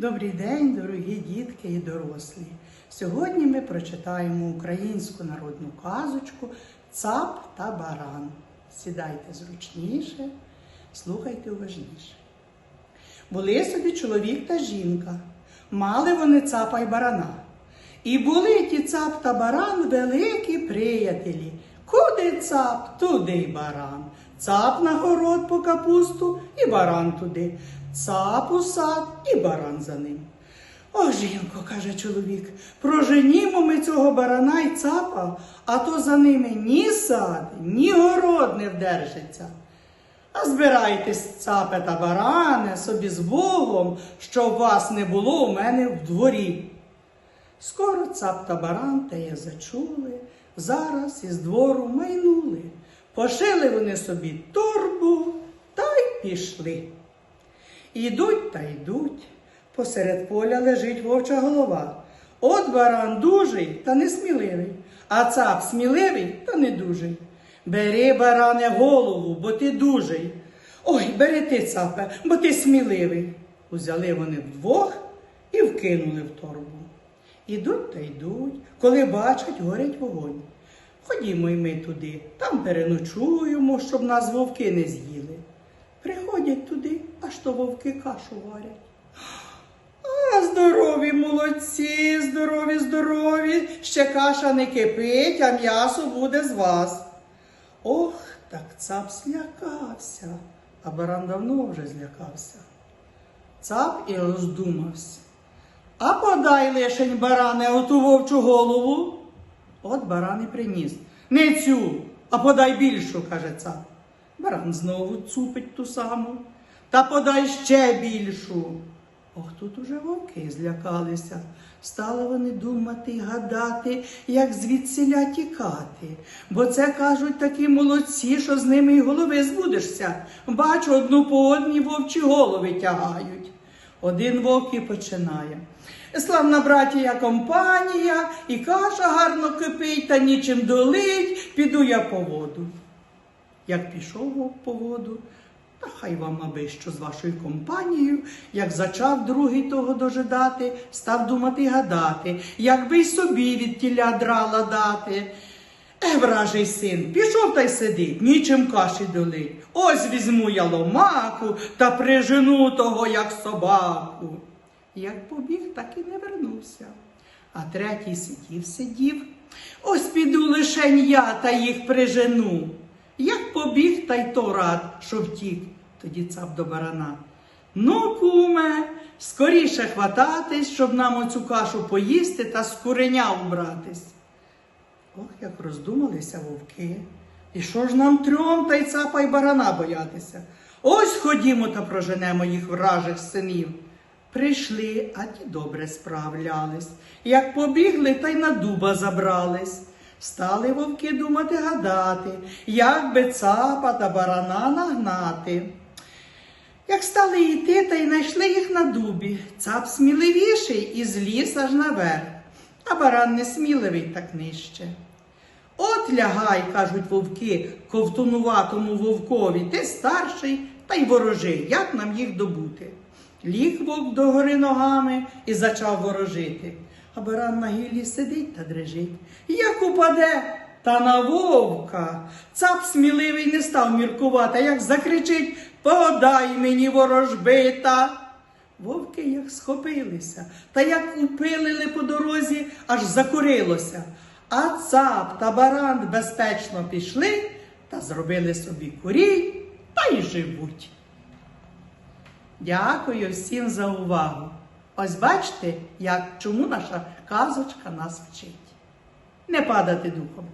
Добрий день, дорогі дітки і дорослі. Сьогодні ми прочитаємо українську народну казочку Цап та баран. Сідайте зручніше, слухайте уважніше. Були собі чоловік та жінка. Мали вони цапа й барана. І були ті цап та баран великі приятелі. Куди цап, туди й баран. Цап на город по капусту і баран туди. Цап у сад і баран за ним. О, жінко, каже чоловік, проженімо ми цього барана й цапа, а то за ними ні сад, ні город не вдержиться. А збирайтесь, цапе та баране, собі з Богом, щоб вас не було у мене в дворі. Скоро цап та баран теє зачули, зараз із двору майнули. Пошили вони собі торбу та й пішли. Ідуть та йдуть. Посеред поля лежить вовча голова. От баран дужий та несміливий, а цап сміливий та не дужий. Бери, баране, голову, бо ти дужий. Ой, бери ти, цапе, бо ти сміливий. Узяли вони вдвох і вкинули в торбу. Ідуть та йдуть, коли бачать, горять вогонь. Ходімо й ми туди, там переночуємо, щоб нас вовки не з'їли. Приходять туди, аж то вовки кашу варять. А, здорові молодці, здорові, здорові, ще каша не кипить, а м'ясо буде з вас. Ох, так цап злякався, а баран давно вже злякався. Цап і роздумався. А подай лишень баране оту вовчу голову. От баран і приніс. Не цю, а подай більшу, каже цап. Баран знову цупить ту саму. Та подай ще більшу. Ох, тут уже вовки злякалися. Стали вони думати й гадати, як звідсіля тікати. Бо це кажуть такі молодці, що з ними й голови збудешся. Бачу, одну по одній вовчі голови тягають. Один вовк і починає. Славна братія компанія, і каша гарно кипить, та нічим долить, піду я по воду. Як пішов вовк по воду, та хай вам аби що з вашою компанією, як зачав другий того дожидати, став думати гадати, як би й собі від тіля драла дати. Е, вражий син, пішов та й сидить, нічим каші долить. Ось візьму я ломаку та прижену того, як собаку. Як побіг, так і не вернувся. А третій сидів, сидів. Ось піду лишень я та їх прижену. Як побіг, та й то рад, що втік, тоді цап до барана. Ну, куме, скоріше хвататись, щоб нам оцю кашу поїсти та з куреня убратись. Ох, як роздумалися вовки. І що ж нам трьом та й цапа й барана боятися? Ось ходімо та проженемо їх вражих синів. Прийшли, а ті добре справлялись. Як побігли, та й на дуба забрались. Стали вовки думати гадати, як би цапа та барана нагнати. Як стали йти, та й знайшли їх на дубі. Цап сміливіший і зліз аж наверх, а баран несміливий так нижче. От лягай, кажуть вовки, ковтунуватому вовкові, ти старший та й ворожи, як нам їх добути. Ліг вовк догори ногами і зачав ворожити. А баран на гіллі сидить та дрижить. Як упаде, та на вовка. Цап сміливий не став міркувати, як закричить Подай мені ворожбита. Вовки як схопилися, та як упилили по дорозі, аж закурилося. А цап та баран безпечно пішли та зробили собі курій та й живуть. Дякую всім за увагу. Ось бачите, як чому наша казочка нас вчить. Не падати духом.